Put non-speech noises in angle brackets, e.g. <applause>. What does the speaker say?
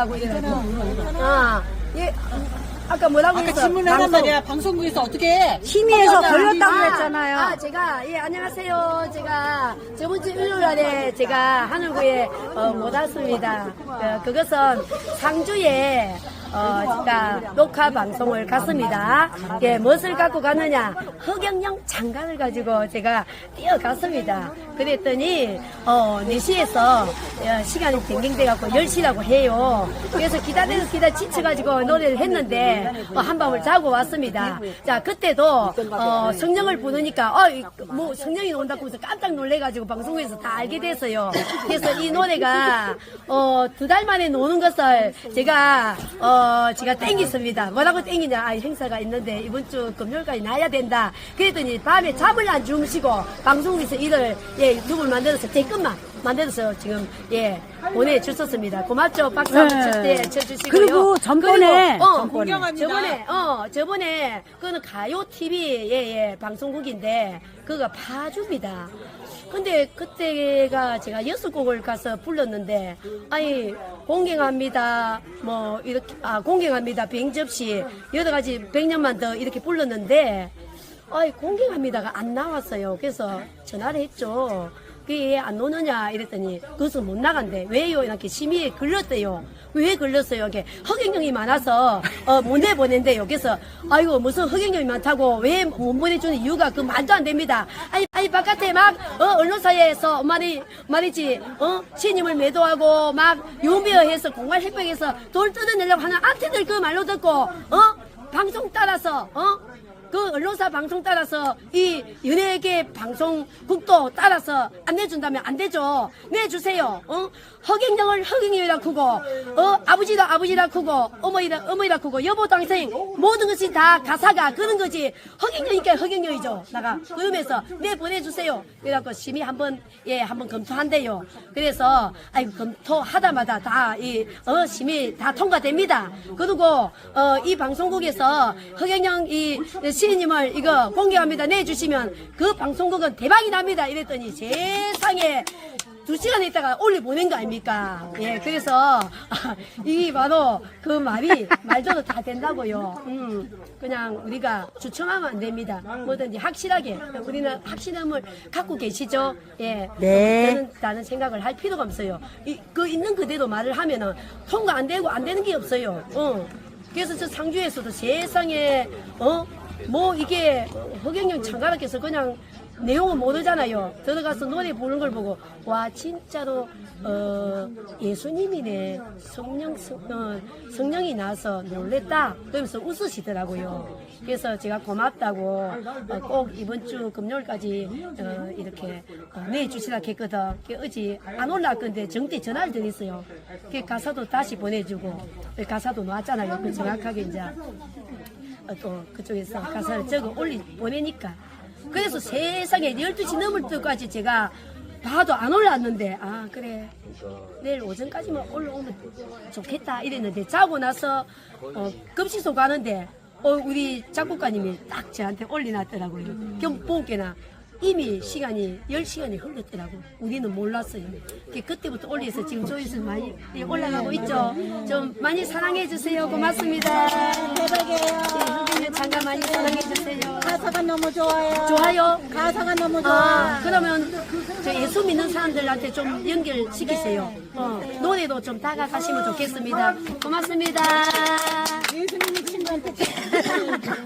하고 이러는 아, 예, 아까 뭐라고 아까 했어? 질문하란 방송. 말이야. 방송국에서 어떻게 해? 심의에서 아, 걸렸다고 아, 그랬잖아요. 아, 제가, 예, 안녕하세요. 제가 저번 주 일요일 날에 제가 하늘구에 어, 못 왔습니다. 어, 그것은 상주에 어, 제가 녹화 방송을 갔습니다. 예, 무엇을 갖고 갔느냐? 허경영 장관을 가지고 제가 뛰어갔습니다. 그랬더니, 어, 4시에서 어, 시간이 댕댕돼갖고 10시라고 해요. 그래서 기다려서 기다 지쳐가지고 노래를 했는데, 어, 한밤을 자고 왔습니다. 자, 그때도, 어, 성령을 부르니까, 어, 이- 뭐, 성령이 나온다고 해서 깜짝 놀래가지고 방송에서 다 알게 됐어요. 그래서 이 노래가, 어, 두 달 만에 노는 것을 제가, 어, 제가 땡겼습니다. 뭐라고 땡기냐. 아, 행사가 있는데 이번 주 금요일까지 나야 된다. 그랬더니 밤에 잠을 안 주무시고 방송에서 일을, 예, 유튜브를 만들어서 제 것만 만들어서 지금, 예, 보내주셨습니다. 고맙죠. 박수 한번 쳐, 네. 예, 쳐주시고요. 그리고 전번에, 그리고, 어, 전번에. 저번에, 어, 저번에, 그거는 가요 TV, 예, 예, 방송국인데, 그거 파주입니다. 근데 그때가 제가 여섯 곡을 가서 불렀는데, 아니, 공경합니다. 뭐, 이렇게, 아, 공경합니다. 병접시, 여러 가지 백년만 더 이렇게 불렀는데, 아이, 공경합니다가 안 나왔어요. 그래서 전화를 했죠. 그게 안 오느냐 이랬더니 그것은 못 나간대. 왜요? 이렇게 심의에 걸렸대요. 왜 걸렸어요? 이렇게 허경영이 많아서 어, 못 내보낸대요. 그래서 아이고 무슨 허경영이 많다고 왜 못 보내주는 이유가 그 말도 안 됩니다. 아니, 아니 바깥에 막 어, 언론사에서 말이 말이지 어 신임을 매도하고 막 유명해서 공갈 협박해서 돈 뜯어내려고 하는 안티들 그 말로 듣고 어 방송 따라서 어 그 언론사 방송 따라서 이 연예계 방송국도 따라서 안 내준다면 안 되죠. 내주세요. 어? 허경영을 허경영이라 크고 어 아버지다 아버지라 크고 어머니라 어머니라 크고 여보 동생 모든 것이 다 가사가 그런 거지 허경영이니까 허경영이죠. 나가 그러면서 내 보내주세요. 그래갖고 심의 한번 예 한번 검토한대요. 그래서 아이고 검토하다마다 다이 어 심의 다 통과됩니다. 그리고 어 이 방송국에서 허경영 이 시인님을 이거 공개합니다 내주시면 그 방송국은 대박이 납니다. 이랬더니 세상에 두 시간 있다가 올리 보낸 거 아닙니까? 예, 그래서 <laughs> 이 바로 그 말이 말대로 다 된다고요. 음, 그냥 우리가 주청하면 안 됩니다. 뭐든지 확실하게 우리는 확신함을 갖고 계시죠? 예, 네. 저는 다른 생각을 할 필요가 없어요. 이, 그 있는 그대로 말을 하면은 통과 안 되고 안 되는 게 없어요. 어. 그래서 저 상주에서도 세상에 어 뭐 이게 허경영 장가락께서 그냥 내용은 모르잖아요. 들어가서 노래 부르는 걸 보고 와 진짜로 어 예수님이네 성령 성, 어, 성령이 나서 놀랬다 그러면서 웃으시더라고요. 그래서 제가 고맙다고 어, 꼭 이번 주 금요일까지 어, 이렇게 어, 내주시라 했거든. 그 어제 안 올라갈 건데 정대 전화를 드렸어요. 그 가사도 다시 보내주고 그 가사도 나왔잖아요. 그 정확하게 이제 어, 또 그쪽에서 가사를 적어 올리 보내니까. 그래서 세상에 12시 넘을 때까지 제가 봐도 안 올라왔는데 아 그래. 내일 오전까지만 올라오면 좋겠다 이랬는데 자고 나서 어, 급식소 가는데 어, 우리 작곡가님이 딱 저한테 올려놨더라고요. 경보께나 이미 시간이 10시간이 흘렀더라고. 우리는 몰랐어요. 그때부터 올려서 지금 조회수 많이 올라가고 있죠. 좀 많이 사랑해 주세요. 고맙습니다. 예, 대박이에요. 장가 많이 사랑해 주세요. 가사가 너무 좋아요. 좋아요. 가사가 너무 좋아. 아, 그러면 저 예수 믿는 사람들한테 좀 연결시키세요. 어, 노래도 좀 다가가시면 좋겠습니다. 고맙습니다. 예수 믿는 친구한테 <laughs>